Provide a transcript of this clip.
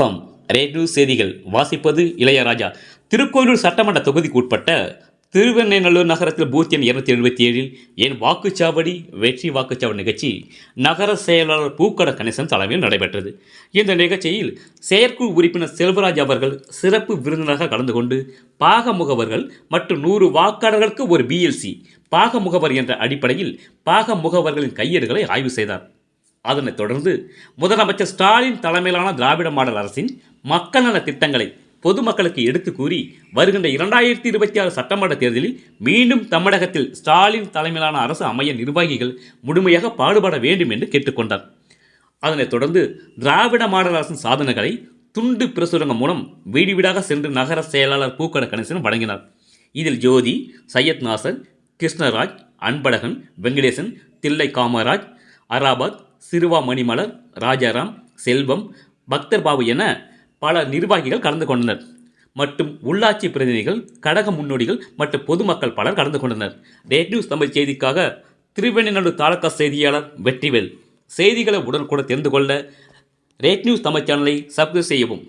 வணக்கம். ரேடியோ செய்திகள். வாசிப்பது இளையராஜா. திருக்கோயிலூர் சட்டமன்ற தொகுதிக்கு உட்பட்ட திருவெண்ணெய்நல்லூர் நகரத்தில் பூத் எண் இருநூத்தி எழுபத்தி ஏழில் என் வாக்குச்சாவடி வெற்றி வாக்குச்சாவடி நிகழ்ச்சி நகர செயலாளர் பூக்கட கணேசன் தலைமையில் நடைபெற்றது. இந்த நிகழ்ச்சியில் செயற்குழு உறுப்பினர் செல்வராஜ் அவர்கள் சிறப்பு விருந்தினராக கலந்து கொண்டு பாக முகவர்கள் மற்றும் நூறு வாக்காளர்களுக்கு ஒரு பிஎல்சி பாக முகவர் என்ற அடிப்படையில் பாக முகவர்களின் கையேடுகளை ஆய்வு செய்தார். அதனைத் தொடர்ந்து முதலமைச்சர் ஸ்டாலின் தலைமையிலான திராவிட மாடல் அரசின் மக்கள் நல திட்டங்களை பொதுமக்களுக்கு எடுத்து கூறி வருகின்ற இரண்டாயிரத்தி இருபத்தி ஆறு சட்டமன்ற தேர்தலில் மீண்டும் தமிழகத்தில் ஸ்டாலின் தலைமையிலான அரசு அமைய நிர்வாகிகள் முழுமையாக பாடுபட வேண்டும் என்று கேட்டுக்கொண்டார் அதனைத் தொடர்ந்து திராவிட மாடல் அரசின் சாதனைகளை துண்டு பிரசுரங்கம் மூலம் வீடு வீடாக சென்று நகர செயலாளர் பூக்கட கணேசன் வழங்கினார். இதில் ஜோதி சையத் நாசர் கிருஷ்ணராஜ் அன்பழகன் வெங்கடேசன் தில்லை காமராஜ் அராபாத் சிறுவா மணிமலர் ராஜாராம் செல்வம் பக்தர் பாபு என பல நிர்வாகிகள் கலந்து கொண்டனர். மற்றும் உள்ளாட்சி பிரதிநிதிகள் கழக முன்னோடிகள் மற்றும் பொதுமக்கள் பலர் கலந்து கொண்டனர். ரேட் நியூஸ் தமிழ் செய்திக்காக திருவெண்ணநல்லூர் தாலுகா செய்தியாளர் வெற்றிவேல். செய்திகளை உடனுக்குடன் தெரிந்து கொள்ள ரேட் நியூஸ் தமிழ் சேனலை சப்ஸ்கிரைப் செய்யவும்.